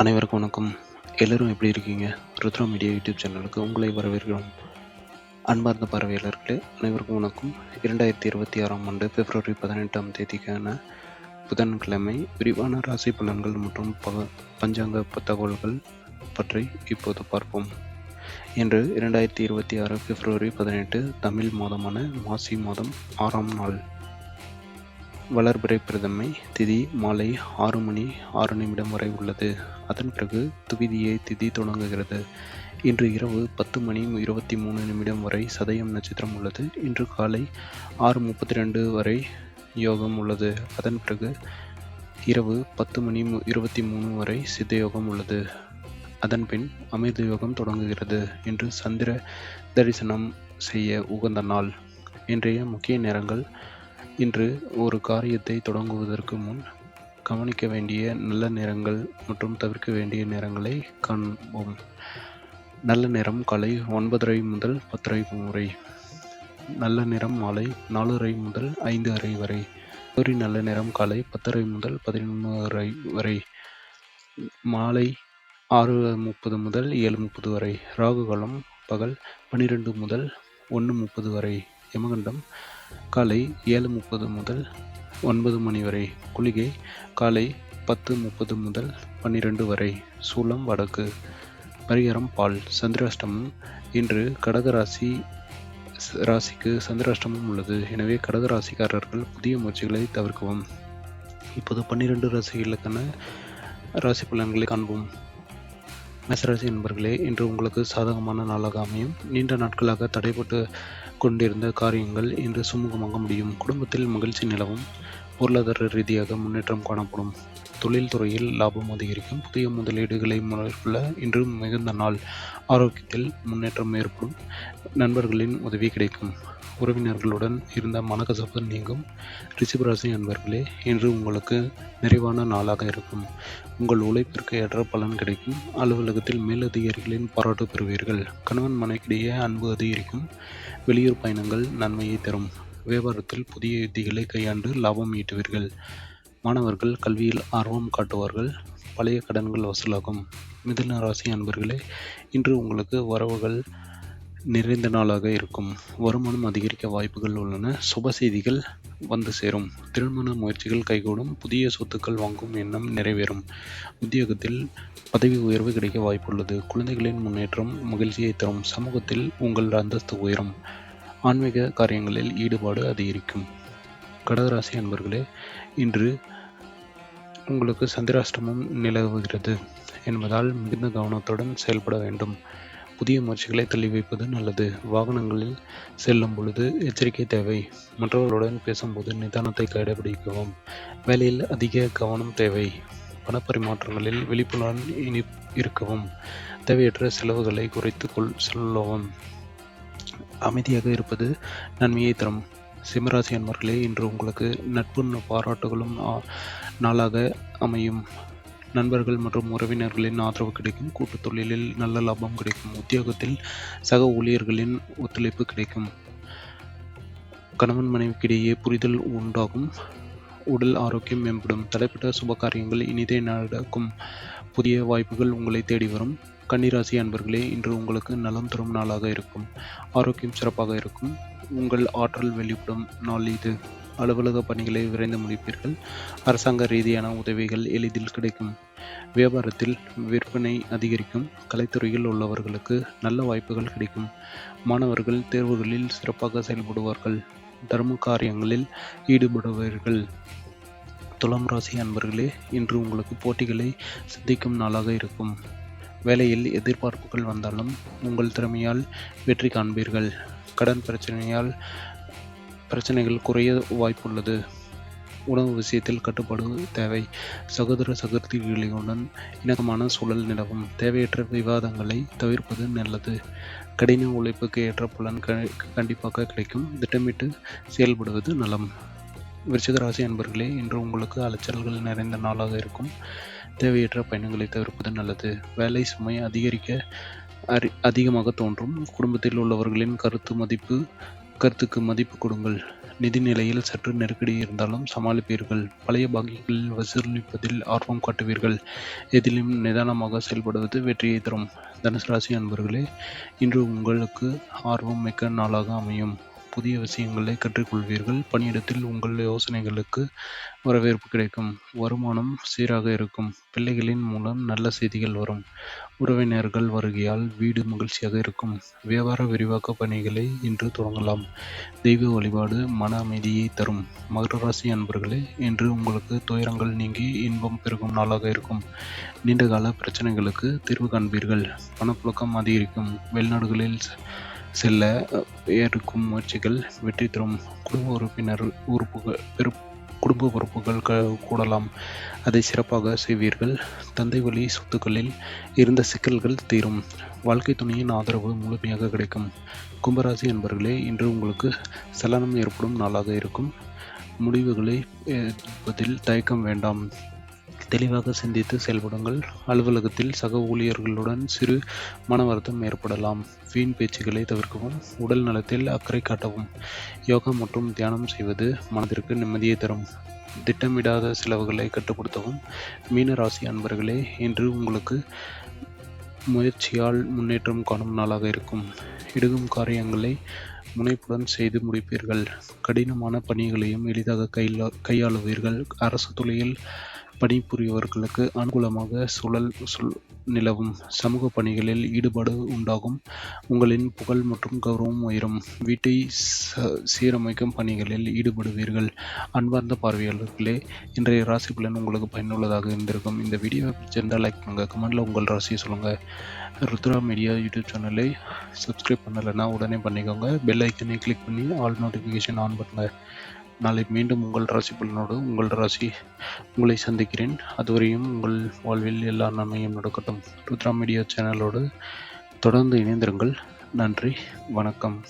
அனைவருக்கும் வணக்கம். எல்லோரும் எப்படி இருக்கீங்க? ருத்ரா மீடியா யூடியூப் சேனலுக்கு உங்களை வரவேற்கிறோம். அன்பார்ந்த பார்வையாளர்களே அனைவருக்கும் வணக்கம். இரண்டாயிரத்தி இருபத்தி ஆறாம் ஆண்டு பிப்ரவரி பதினெட்டாம் தேதிக்கான புதன்கிழமை விரிவான ராசி பலன்கள் மற்றும் ப பஞ்சாங்க தகவல்கள் பற்றி இப்போது பார்ப்போம். இன்று இரண்டாயிரத்தி இருபத்தி ஆறு பிப்ரவரி பதினெட்டு தமிழ் மாதமான மாசி மாதம் ஆறாம் நாள். வளர்பிறை பிரதமை திதி மாலை ஆறு மணி ஆறு நிமிடம் வரை உள்ளது. அதன் பிறகு துவிதியை திதி தொடங்குகிறது. இன்று இரவு பத்து மணி இருபத்தி மூணு நிமிடம் வரை சதயம் நட்சத்திரம் உள்ளது. இன்று காலை ஆறு முப்பத்தி ரெண்டு வரை யோகம் உள்ளது. அதன் பிறகு இரவு பத்து மணி மு- இருபத்தி மூணு வரை சித்த யோகம் உள்ளது. அதன் பின் அமிர்த யோகம் தொடங்குகிறது. இன்று சந்திர தரிசனம் செய்ய உகந்த நாள். இன்றைய முக்கிய நேரங்கள் இன்று ஒரு காரியத்தை தொடங்குவதற்கு முன் கவனிக்க வேண்டிய நல்ல நேரங்கள் மற்றும் தவிர்க்க வேண்டிய நேரங்களை காண்போம். நல்ல நேரம் காலை ஒன்பதரை முதல் பத்தரை வரை. நல்ல நேரம் மாலை நாலரை முதல் ஐந்து அரை வரை. ஒரு நல்ல நேரம் காலை பத்தரை முதல் பதினொன்றரை வரை. மாலை ஆறு முப்பது முதல் ஏழு முப்பது வரை. ராகுகாலம் பகல் பன்னிரெண்டு முதல் ஒன்று முப்பது வரை. யமகண்டம் காலை ஏழு முப்பது முதல் ஒன்பது மணி வரை. குளிகை காலை பத்து முப்பது முதல் பன்னிரெண்டு வரை. சூலம் வடக்கு. பரிகாரம் பால். சந்திராஷ்டமம். இன்று கடகராசி ராசிக்கு சந்திராஷ்டமம் உள்ளது. எனவே கடக ராசிக்காரர்கள் புதிய முயற்சிகளை தவிர்க்கவும். இப்போது பன்னிரெண்டு ராசிகளுக்கான ராசி பலன்களை காண்போம். மேசராசி என்பர்களே இன்று உங்களுக்கு சாதகமான நாளாக அமையும். நீண்ட நாட்களாக தடைப்பட்டு கொண்டிருந்த காரியங்கள் இன்று சுமூகமாக முடியும். குடும்பத்தில் மகிழ்ச்சி நிலவும். பொருளாதார ரீதியாக முன்னேற்றம் காணப்படும். தொழில் துறையில் லாபம் அதிகரிக்கும். புதிய முதலீடுகளை மேற்கொள்ள இன்று மிகுந்த நாள். ஆரோக்கியத்தில் முன்னேற்றம் ஏற்படும். நண்பர்களின் உதவி கிடைக்கும். உறவினர்களுடன் இருந்த மனக்கசப்பு நீங்கும். ரிஷபராசி நண்பர்களே இன்று உங்களுக்கு நிறைவான நாளாக இருக்கும். உங்கள் உழைப்பிற்கு ஏற்ற பலன் கிடைக்கும். அலுவலகத்தில் மேலதிகாரிகளின் பாராட்டு பெறுவீர்கள். கணவன் மனைக்கிடையே அன்பு அதிகரிக்கும். வெளியூர் பயணங்கள் நன்மையை தரும். வியாபாரத்தில் புதிய யுத்திகளை கையாண்டு லாபம் ஈட்டுவீர்கள். மாணவர்கள் கல்வியில் ஆர்வம் காட்டுவார்கள். பழைய கடன்கள் வசூலாகும். மிதுன ராசி அன்பர்களே இன்று உங்களுக்கு வரவுகள் நிறைந்த நாளாக இருக்கும். வருமானம் அதிகரிக்க வாய்ப்புகள் உள்ளன. சுப செய்திகள் வந்து சேரும். திருமண முயற்சிகள் கைகூடும். புதிய சொத்துக்கள் வாங்கும் எண்ணம் நிறைவேறும். உத்தியோகத்தில் பதவி உயர்வு கிடைக்க வாய்ப்புள்ளது. குழந்தைகளின் முன்னேற்றம் மகிழ்ச்சியை தரும். சமூகத்தில் உங்கள் அந்தஸ்து உயரும். ஆன்மீக காரியங்களில் ஈடுபாடு அதிகரிக்கும். கடகராசி அன்பர்களே இன்று உங்களுக்கு சந்திராஷ்டமம் நிலவுகிறது என்பதால் மிகுந்த கவனத்துடன் செயல்பட வேண்டும். புதிய முயற்சிகளை தள்ளி வைப்பது நல்லது. வாகனங்களில் செல்லும் பொழுது எச்சரிக்கை தேவை. மற்றவர்களுடன் பேசும்போது நிதானத்தை கடைபிடிக்கவும். வேலையில் அதிக கவனம் தேவை. பணப்பரிமாற்றங்களில் விழிப்புணர்வுடன் இனி இருக்கவும். தேவையற்ற செலவுகளை குறைத்து கொள் செல்லவும். அமைதியாக இருப்பது நன்மையை தரும். சிம்மராசி அன்பர்களே இன்று உங்களுக்கு நட்பு பாராட்டுகளும் நாளாக அமையும். நண்பர்கள் மற்றும் உறவினர்களின் ஆதரவு கிடைக்கும். கூட்டுத் தொழிலில் நல்ல லாபம் கிடைக்கும். உத்தியோகத்தில் சக ஊழியர்களின் ஒத்துழைப்பு கிடைக்கும். கணவன் மனைவிக்கிடையே புரிதல் உண்டாகும். உடல் ஆரோக்கியம் மேம்படும். தடைப்பட்ட சுப காரியங்கள் இனிதே நடக்கும். புதிய வாய்ப்புகள் உங்களை தேடி வரும். கன்னிராசி அன்பர்களே இன்று உங்களுக்கு நலம் தரும் நாளாக இருக்கும். ஆரோக்கியம் சிறப்பாக இருக்கும். உங்கள் ஆற்றல் வெளிப்படும் நாள் இது. அலுவலக பணிகளை விரைந்து முடிப்பீர்கள். அரசாங்க ரீதியான உதவிகள் எளிதில் கிடைக்கும். வியாபாரத்தில் விற்பனை அதிகரிக்கும். கலைத்துறையில் உள்ளவர்களுக்கு நல்ல வாய்ப்புகள் கிடைக்கும். மாணவர்கள் தேர்வுகளில் சிறப்பாக செயல்படுவார்கள். தர்ம காரியங்களில் ஈடுபடுவார்கள் துலாம் ராசி அன்பர்களே இன்று உங்களுக்கு போட்டிகளை சிந்திக்கும் நாளாக இருக்கும். வேலையில் எதிர்பார்ப்புகள் வந்தாலும் உங்கள் திறமையால் வெற்றி காண்பீர்கள். கடன் பிரச்சனையால் பிரச்சனைகள் குறைய வாய்ப்புள்ளது. உணவு விஷயத்தில் கட்டுப்பாடு தேவை. சகோதர சகோதரிகளுடன் இணக்கமான சூழல் நிலவும். தேவையற்ற விவாதங்களை தவிர்ப்பது நல்லது. கடின உழைப்புக்கு ஏற்ற பலன் கண்டிப்பாக கிடைக்கும். திட்டமிட்டு செயல்படுவது நலம். விருச்சிகராசி அன்பர்களே இன்று உங்களுக்கு அலைச்சல்கள் நிறைந்த நாளாக இருக்கும். தேவையற்ற பயணங்களை தவிர்ப்பது நல்லது. வேலை சுமை அதிகரிக்க அரி அதிகமாக தோன்றும். குடும்பத்தில் உள்ளவர்களின் கருத்து மதிப்பு கருத்துக்கு மதிப்பு கொடுங்கள். நிதி நிலையில் சற்று நெருக்கடி இருந்தாலும் சமாளிப்பீர்கள். பழைய பாக்கிகள் வசூலிப்பதில் ஆர்வம் காட்டுவீர்கள். எதிலும் நிதானமாக செயல்படுவது வெற்றியை தரும். தனுசு ராசி அன்பர்களே இன்று உங்களுக்கு ஆர்வம் மிக்க நாளாக அமையும். புதிய விஷயங்களை கற்றுக்கொள்வீர்கள். பணியிடத்தில் உங்கள் யோசனைகளுக்கு வரவேற்பு கிடைக்கும். வருமானம் சீராக இருக்கும். பிள்ளைகளின் மூலம் நல்ல செய்திகள் வரும். உறவினர்கள் வருகையால் வீடு மகிழ்ச்சியாக இருக்கும். வியாபார விரிவாக்க பணிகளை இன்று தொடங்கலாம். தெய்வ வழிபாடு மன அமைதியை தரும். மகர ராசி அன்பர்களே இன்று உங்களுக்கு துயரங்கள் நீங்கி இன்பம் பெருகும் நாளாக இருக்கும். நீண்டகால பிரச்சனைகளுக்கு தீர்வு காண்பீர்கள். பணப்புழக்கம் அதிகரிக்கும். வெளிநாடுகளில் செல்ல ஏற்கும் முயற்சிகள் வெற்றி தரும் குடும்ப உறுப்பினர் உறுப்புகள் பெரு குடும்ப உறுப்புகள் க கூடலாம். அதை சிறப்பாக செய்வீர்கள். தந்தை வழி சொத்துக்களில் இருந்த சிக்கல்கள் தீரும். வாழ்க்கை துணையின் ஆதரவு முழுமையாக கிடைக்கும். கும்பராசி என்பர்களே இன்று உங்களுக்கு சலனம் ஏற்படும் நாளாக இருக்கும். முடிவுகளை எடுப்பதில் தயக்கம் வேண்டாம். தெளிவாக சிந்தித்து செயல்படுங்கள். அலுவலகத்தில் சக ஊழியர்களுடன் சிறு மன வருத்தம் ஏற்படலாம். வீண் பேச்சுகளை தவிர்க்கவும் உடல் நலத்தில் அக்கறை காட்டவும். யோகா மற்றும் தியானம் செய்வது மனதிற்கு நிம்மதியை தரும். திட்டமிடாத செலவுகளை கட்டுப்படுத்தவும். மீன ராசி அன்பர்களே இன்று உங்களுக்கு முயற்சியால் முன்னேற்றம் காணும் நாளாக இருக்கும். இடுகும் காரியங்களை முனைப்புடன் செய்து முடிப்பீர்கள். கடினமான பணிகளையும் எளிதாக கையிலா கையாளுவீர்கள். அரசு துறையில் பணிபுரியவர்களுக்கு அனுகூலமாக சுழல் சுல் நிலவும். சமூக பணிகளில் ஈடுபாடு உண்டாகும். உங்களின் புகழ் மற்றும் கௌரவம் உயரும். வீட்டை சீரமைக்கும் பணிகளில் ஈடுபடுவீர்கள். அன்பார்ந்த பார்வையாளர்களே இன்றைய ராசி பலன் உங்களுக்கு பயனுள்ளதாக இருந்திருக்கும். இந்த வீடியோவை பிடிச்சிருந்தால் லைக் பண்ணுங்கள் கமெண்டில் உங்கள் ராசியை சொல்லுங்கள் ருத்ரா மீடியா யூடியூப் சேனலை சப்ஸ்கிரைப் பண்ணலைன்னா உடனே பண்ணிக்கோங்க. பெல் ஐக்கனை கிளிக் பண்ணி ஆல் நோட்டிஃபிகேஷன் ஆன் பண்ணுங்கள் நாளை மீண்டும் உங்கள் ராசி பலனோடு உங்கள் ராசி உங்களை சந்திக்கிறேன். அதுவரையும் உங்கள் வாழ்வில் எல்லா நன்மையும் நடக்கட்டும். ருத்ரா மீடியா சேனலோடு தொடர்ந்து இணைந்திருங்கள். நன்றி வணக்கம்.